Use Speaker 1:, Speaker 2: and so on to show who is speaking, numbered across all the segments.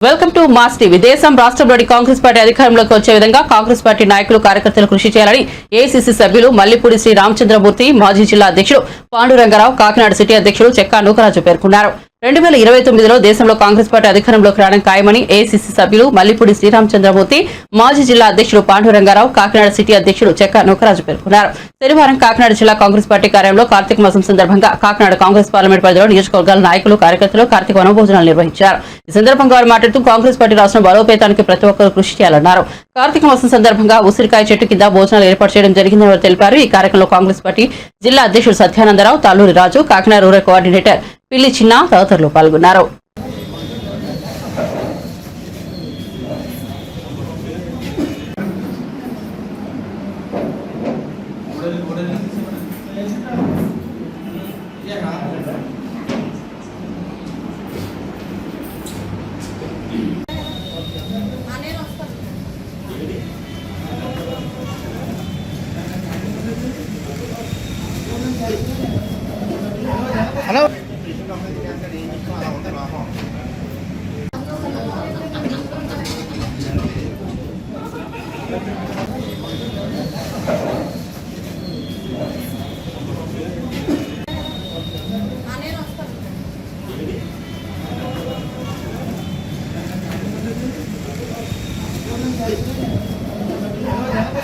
Speaker 1: Welcome to mass TV. దేశం రాష్ట్రంలోని Congress party అధికారంలోకి వచ్చే విధంగా కాంగ్రెస్ పార్టీ నాయకులు కార్యకర్తలు కృషి చేయాలని ఏసీసీ సభ్యులు మల్లిపూడి శ్రీ రామచంద్రమూర్తి మాజీ జిల్లా అధ్యక్షుడు పాండురంగారావు కాకినాడ సిటీ అధ్యక్షుడు చెక్కా నూకరాజు పేర్కొన్నారు. రెండు వేల ఇరవై తొమ్మిదిలో దేశంలో కాంగ్రెస్ పార్టీ అధికారంలోకి రావడం ఖాయమని ఏసీసీ సభ్యులు మల్లిపూడి శ్రీరామచంద్రమూర్తి మాజీ జిల్లా అధ్యక్షుడు పాండురంగారావు కాకినాడ సిటీ అధ్యక్షుడు చెక్క నూకరాజు పేర్కొన్నారు. శనివారం కాకినాడ జిల్లా కాంగ్రెస్ పార్టీ కార్యాలయంలో కార్తీక మాసం సందర్భంగా కాకినాడ కాంగ్రెస్ పార్లమెంట్ పరిధిలో నియోజకవర్గాల నాయకులు కార్యకర్తలు కార్తీక వనభోజనాలు నిర్వహించారు. ఈ సందర్భంగా వారు మాట్లాడుతూ కాంగ్రెస్ పార్టీ రాష్ట్రం బలోపేతానికి ప్రతి ఒక్కరూ కృషి చేయాలన్నారు. కార్తీక మాసం సందర్భంగా ఉసిరికాయ చెట్టు కింద భోజనాలు ఏర్పాటు చేయడం జరిగిందని వారు తెలిపారు. ఈ కార్యక్రమంలో కాంగ్రెస్ పార్టీ జిల్లా అధ్యక్షుడు సత్యానందరావు తాలూరి రాజు కాకినాడ రూరల్ కోఆర్డినేటర్ పిల్లి చిన్న తదితరులు పాల్గొన్నారు.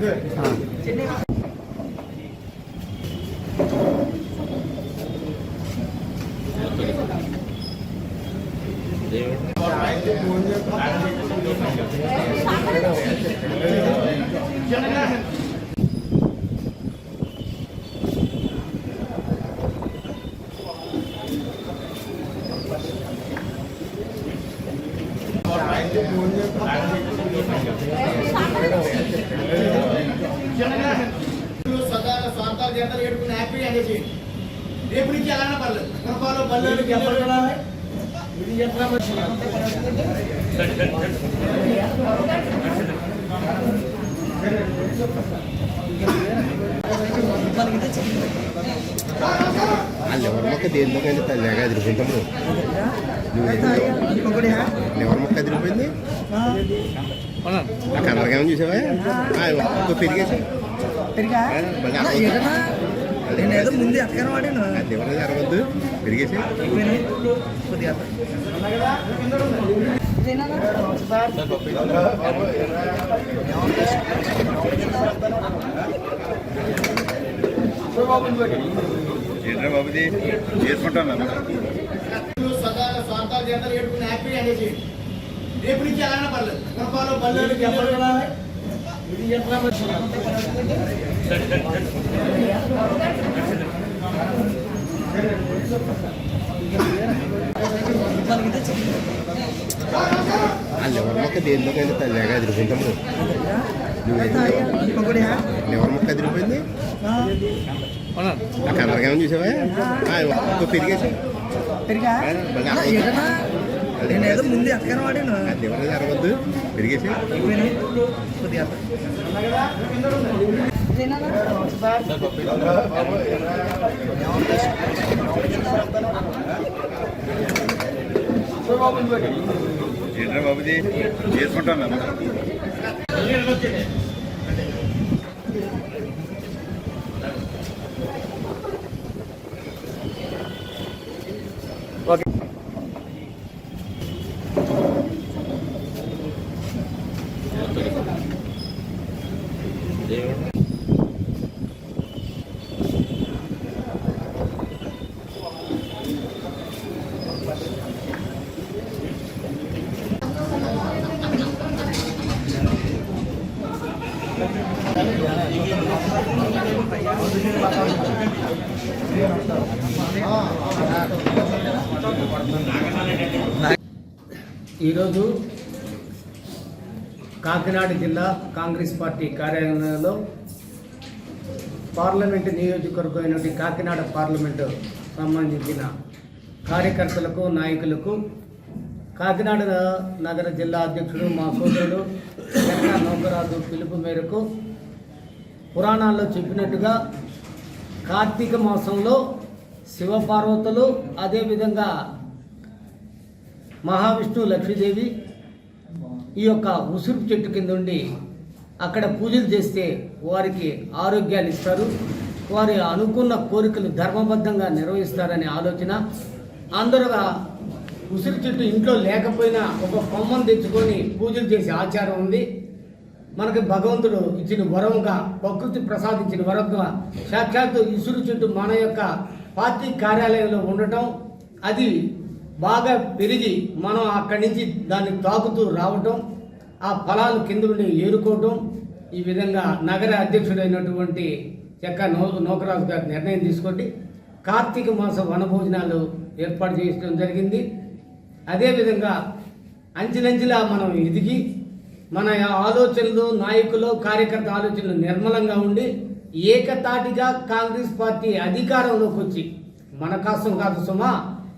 Speaker 2: ಹಾಂ కనపాలో బల్లెలు గిల్లెలు ఇది ఎట్లా
Speaker 3: లివర్ మొక్క దేనిలోకైనా తల్లిగా ఎదిరిపోయింది లివర్ మొక్క ఎదిరిపోయింది ఆ కలర్గా ఏమైనా చూసావా ఆ, ఒక్క పెరిగేసి
Speaker 4: నేను ఏదో ముందు ఎత్తగానే వాడాను.
Speaker 3: లివర్ అనేది అరవద్దు పెరిగేసి
Speaker 4: కొద్దిగా
Speaker 3: ఏంట్రా బాబుది? చేసుకుంటాను
Speaker 2: సదాల స్వార్థాలు జంటలు పెట్టుకుని హ్యాపీ చేయండి రేపు నుంచి ఎలానే పర్లేదు. కనపాలో బల్లెలు గిల్లెలు ఇది ఎట్లా
Speaker 3: ఆ లివర్ మొక్క దేనిలోకైనా తల్లిగా ఎదిరిపోయింది
Speaker 4: ఇంకొకటి
Speaker 3: లివర్ మొక్క ఎదిరిపోయింది ఆ కలర్గా ఏమైనా చూసావా ఆ, ఒక్క పెరిగేసి
Speaker 4: పెరిగా
Speaker 3: మళ్ళీ అరవద్దు.
Speaker 4: ఏదన్నా నేను ఏదో ముందు ఎత్తగానే వాడాను
Speaker 3: పెరిగేసి
Speaker 4: కొద్దిగా
Speaker 3: ఏంట్రా బాబుది? చేసుకుంటాను
Speaker 5: ఈరోజు కాకినాడ జిల్లా కాంగ్రెస్ పార్టీ కార్యాలయంలో పార్లమెంటు నియోజకవర్గం అయినటువంటి కాకినాడ పార్లమెంటు సంబంధించిన కార్యకర్తలకు నాయకులకు కాకినాడ నగర జిల్లా అధ్యక్షుడు మా సోదరుడు వెంకట నౌకరాజు పిలుపు మేరకు పురాణాల్లో చెప్పినట్టుగా కార్తీక మాసంలో శివపార్వతులు అదేవిధంగా మహావిష్ణు లక్ష్మీదేవి ఈ యొక్క ఉసురు చెట్టు కింద ఉండి అక్కడ పూజలు చేస్తే వారికి ఆరోగ్యాలు ఇస్తారు. వారి అనుకున్న కోరికలు ధర్మబద్ధంగా నిర్వహిస్తారనే ఆలోచన. అందరుగా ఉసిరి చెట్టు ఇంట్లో లేకపోయినా ఒక కొమ్మను తెచ్చుకొని పూజలు చేసే ఆచారం ఉంది. మనకి భగవంతుడు ఇచ్చిన వరంగా ప్రకృతి ప్రసాదించిన వరంగా సాక్షాత్తు ఇసురు చెట్టు మన యొక్క పార్టీ కార్యాలయంలో ఉండటం. అది బాగా పెరిగి మనం అక్కడి నుంచి దాన్ని తాకుతూ రావటం ఆ ఫలాలు కింద నుండి ఏరుకోవటం ఈ విధంగా నగర అధ్యక్షుడైనటువంటి చెక్క నో నోకరాజు గారు నిర్ణయం తీసుకోండి. కార్తీక మాస వనభోజనాలు ఏర్పాటు చేయడం జరిగింది. అదేవిధంగా అంచెలంచెలా మనం ఎదిగి మన ఆలోచనలు నాయకులు కార్యకర్త ఆలోచనలు నిర్మలంగా ఉండి ఏకతాటిగా కాంగ్రెస్ పార్టీ అధికారంలోకి వచ్చి మన కోసం కాదు సుమా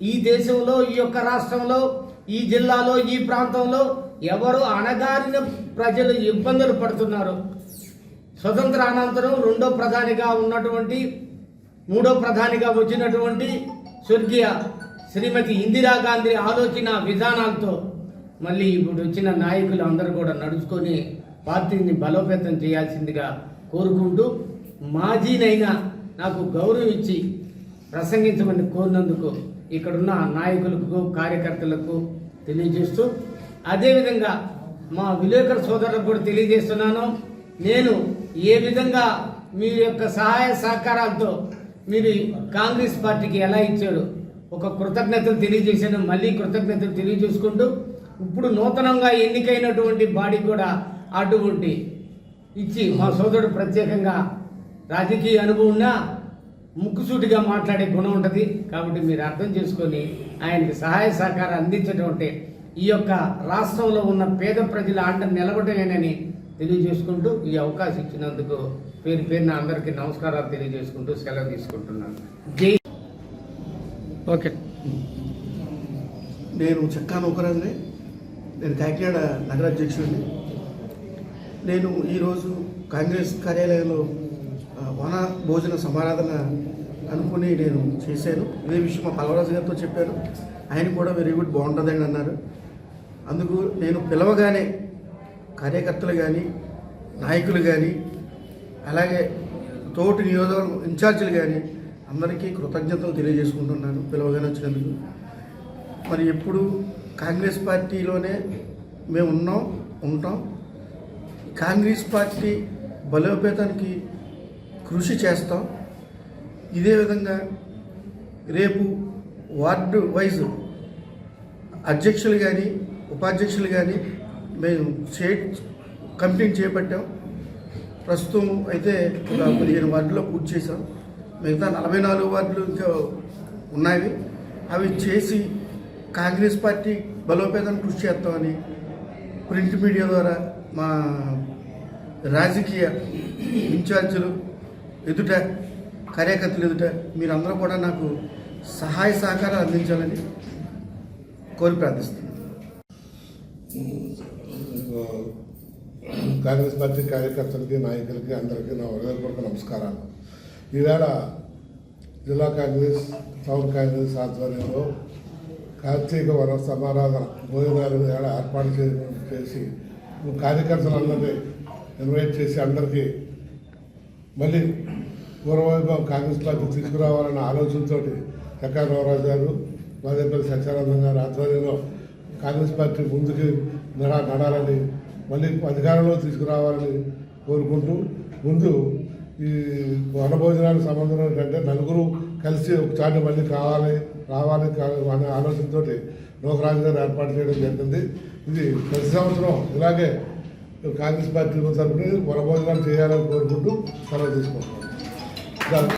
Speaker 5: ఈ దేశంలో ఈ యొక్క రాష్ట్రంలో ఈ జిల్లాలో ఈ ప్రాంతంలో ఎవరు అణగారిన ప్రజలు ఇబ్బందులు పడుతున్నారు. స్వతంత్ర అనంతరం రెండో ప్రధానిగా ఉన్నటువంటి మూడో ప్రధానిగా వచ్చినటువంటి స్వర్గీయ శ్రీమతి ఇందిరాగాంధీ ఆలోచన విధానాలతో మళ్ళీ ఇప్పుడు వచ్చిన నాయకులు అందరూ కూడా నడుచుకొని పార్టీని బలోపేతం చేయాల్సిందిగా కోరుకుంటూ మాజీనైనా నాకు గౌరవం ఇచ్చి ప్రసంగించమని కోరినందుకు ఇక్కడున్న నాయకులకు కార్యకర్తలకు తెలియజేస్తూ అదేవిధంగా మా విలేకరు సోదరులకు కూడా తెలియజేస్తున్నాను. నేను ఏ విధంగా మీ యొక్క సహాయ సహకారాలతో మీరు కాంగ్రెస్ పార్టీకి ఎలా ఇచ్చాడు ఒక కృతజ్ఞతలు తెలియజేశాను. మళ్ళీ కృతజ్ఞతలు తెలియజేసుకుంటూ ఇప్పుడు నూతనంగా ఎన్నికైనటువంటి బాడీ కూడా అటువంటి ఇచ్చి మా సోదరుడు ప్రత్యేకంగా రాజకీయ అనుభవం ఉన్నా ముక్కుసూటిగా మాట్లాడే గుణం ఉంటుంది. కాబట్టి మీరు అర్థం చేసుకొని ఆయనకి సహాయ సహకారం అందించడం అంటే ఈ యొక్క రాష్ట్రంలో ఉన్న పేద ప్రజల అండ నిలబడమేనని తెలియజేసుకుంటూ ఈ అవకాశం ఇచ్చినందుకు పేరు పేరున అందరికీ నమస్కారాలు తెలియజేసుకుంటూ సెలవు తీసుకుంటున్నాను. జై
Speaker 4: ఓకే.
Speaker 6: నేను చెక్కా నౌకరాజుని నేను కాకినాడ నగర అధ్యక్షుడిని నేను ఈరోజు కాంగ్రెస్ కార్యాలయంలో వన భోజన సమారాధన అనుకుని నేను చేశాను. ఇదే విషయం మా పల్వరాజు గారితో చెప్పాను. ఆయన కూడా వెరీ గుడ్ బాగుంటుందని అన్నారు. అందుకు నేను పిలవగానే కార్యకర్తలు కానీ నాయకులు కానీ అలాగే తోటి నియోజకవర్గం ఇన్ఛార్జీలు కానీ అందరికీ కృతజ్ఞతలు తెలియజేసుకుంటున్నాను పిలవగానే వచ్చినందుకు. మరి ఎప్పుడు కాంగ్రెస్ పార్టీలోనే మేము ఉన్నాం ఉంటాం. కాంగ్రెస్ పార్టీ బలోపేతానికి కృషి చేస్తాం. ఇదే విధంగా రేపు వార్డు వైజ్ అధ్యక్షులు కానీ ఉపాధ్యక్షులు కానీ మేము చే కంప్లీట్ చేపట్టాం. ప్రస్తుతం అయితే ఒక పదిహేను వార్డులో పూర్తి చేసాం మిగతా నలభై నాలుగు వార్డులు ఇంకా ఉన్నాయి. అవి చేసి కాంగ్రెస్ పార్టీ బలోపేతం కృషి చేస్తామని ప్రింట్ మీడియా ద్వారా మా రాజకీయ ఇన్ఛార్జీలు ఎదుట కార్యకర్తలు ఎదుట మీరందరూ కూడా నాకు సహాయ సహకారాలు అందించాలని కోరి ప్రార్థిస్తున్నాను
Speaker 7: కాంగ్రెస్ పార్టీ కార్యకర్తలకి నాయకులకి అందరికీ నా హృదయపూర్వక నమస్కారాలు. ఈవేళ జిల్లా కాంగ్రెస్ టౌన్ కాంగ్రెస్ ఆధ్వర్యంలో కార్తీక వన సమారాధన భోజనాలు ఏడా ఏర్పాటు చేసి కార్యకర్తలందరినీ ఇన్వైట్ చేసి అందరికీ మళ్ళీ పూర్వవైభవం కాంగ్రెస్ పార్టీ తీసుకురావాలన్న ఆలోచనతో ఎక్కడ నవరాజు గారు మాదేపల్లి సత్యానందం గారు ఆధ్వర్యంలో కాంగ్రెస్ పార్టీ ముందుకు నడ నడాలని మళ్ళీ అధికారంలో తీసుకురావాలని కోరుకుంటూ ముందు ఈ వనభోజనాలకు సంబంధం ఏంటంటే నలుగురు కలిసి ఒకసారి మళ్ళీ కావాలి రావాలి అనే ఆలోచనతో లోకరాజు గారు ఏర్పాటు చేయడం జరిగింది. ఇది ప్రతి సంవత్సరం ఇలాగే కాంగ్రెస్ పార్టీ తరఫున వనభోజనాలు చేయాలని కోరుకుంటూ సెలవు తీసుకుంటున్నాను.